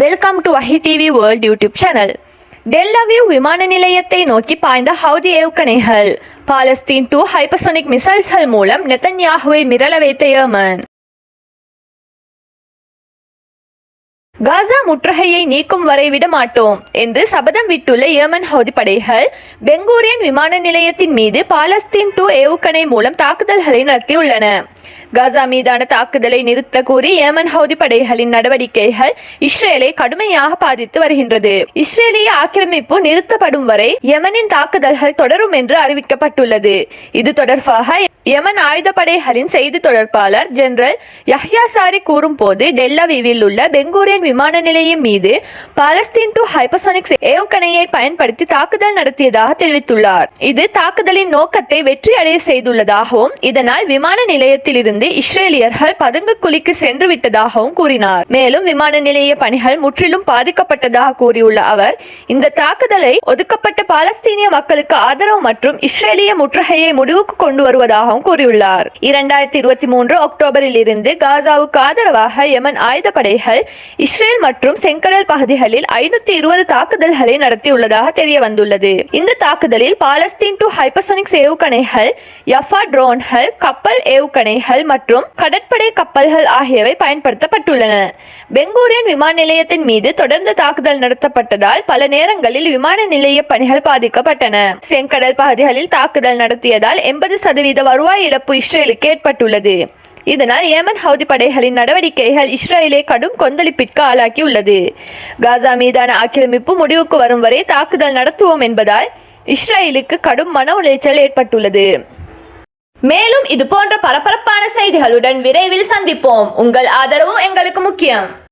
Welcome to Vahi TV World YouTube channel Tel Aviv விமான நிலையத்தை நோக்கி பாய்ந்த ஹவுதி ஏவுகணைகள். பாலஸ்தீன் டூ ஹைப்பசோனிக் மிசைல்ஸ்கள் மூலம் நெத்தன்யாகுவை மிரள வைத்த ஏமன். காசா முற்றுகையை நீக்கும் வரை விட மாட்டோம் என்று சபதம் விட்டுள்ள ஏமன் ஹவுதி படைகள் பெங்கூரியன் விமான நிலையத்தின் மீது பாலஸ்தீன் டூ ஏவுகணை மூலம் தாக்குதல்களை நடத்தியுள்ளன. காசா மீதான தாக்குதலை நிறுத்த கூறி ஏமன் ஹவுதி படைகளின் நடவடிக்கைகள் இஸ்ரேலை கடுமையாக பாதித்து வருகின்றது. இஸ்ரேலிய ஆக்கிரமிப்பு நிறுத்தப்படும் வரை யமனின் தாக்குதல்கள் தொடரும் என்று அறிவிக்கப்பட்டுள்ளது. இது தொடர்பாக யமன் ஆயுதப்படைகளின் செய்தி தொடர்பாளர் ஜெனரல் யஹ்யா சாரி கூறும்போது டெல்லவிவில் உள்ள பெங்கூரியன் விமான நிலையம் மீது பாலஸ்தீன் டு ஹைப்பசோனிக் ஏவுகணையை பயன்படுத்தி தாக்குதல் நடத்தியதாக தெரிவித்துள்ளார். இது தாக்குதலின் நோக்கத்தை வெற்றி அடைய செய்துள்ளதாகவும் இதனால் விமான நிலையத்தில் நிலையத்திலிருந்து இஸ்ரேலியர்கள் பதுங்கு குழிக்கு சென்று விட்டதாகவும் கூறினார். மேலும் விமான நிலைய பணிகள் முற்றிலும் பாதிக்கப்பட்டதாக கூறியுள்ள அவர் இந்த தாக்குதலை ஒதுக்கப்பட்ட பாலஸ்தீனிய மக்களுக்கு ஆதரவு மற்றும் இஸ்ரேலிய முற்றுகையை முடிவுக்கு கொண்டு வருவதாகவும் கூறியுள்ளார். இரண்டாயிரத்தி இருபத்தி மூன்று அக்டோபரில் இருந்து காசாவுக்கு ஆதரவாக யமன் ஆயுதப்படைகள் இஸ்ரேல் மற்றும் செங்கடல் பகுதிகளில் ஐநூத்தி இருபது தாக்குதல்களை நடத்தியுள்ளதாக தெரிய வந்துள்ளது இந்த தாக்குதலில் பாலஸ்தீன் டு ஹைப்பசோனிக்ஸ் ஏவுகணைகள் எஃபா ட்ரோன்கள் கப்பல் ஏவுகணைகள் மற்றும் கடற்படை கப்பல்கள் ஆகியவை பயன்படுத்தப்பட்டுள்ளன. பெங்கூரியன் விமான நிலையத்தின் மீது தொடர்ந்து தாக்குதல் நடத்தப்பட்டதால் பல நேரங்களில் விமான நிலைய பணிகள் பாதிக்கப்பட்டன. செங்கடல் பகுதிகளில் தாக்குதல் நடத்தியதால் எண்பது சதவீத வருவாய் இழப்பு இஸ்ரேலுக்கு ஏற்பட்டுள்ளது. இதனால் ஏமன் ஹவுதி படைகளின் நடவடிக்கைகள் இஸ்ரேலை கடும் கொந்தளிப்பிற்கு ஆளாக்கியுள்ளது. காசா மீதான ஆக்கிரமிப்பு முடிவுக்கு வரும் வரை தாக்குதல் நடத்துவோம் என்பதால் இஸ்ரேலுக்கு கடும் மன உளைச்சல் ஏற்பட்டுள்ளது. மேலும் இது போன்ற பரபரப்பான செய்திகளுடன் விரைவில் சந்திப்போம். உங்கள் ஆதரவும் எங்களுக்கு முக்கியம்.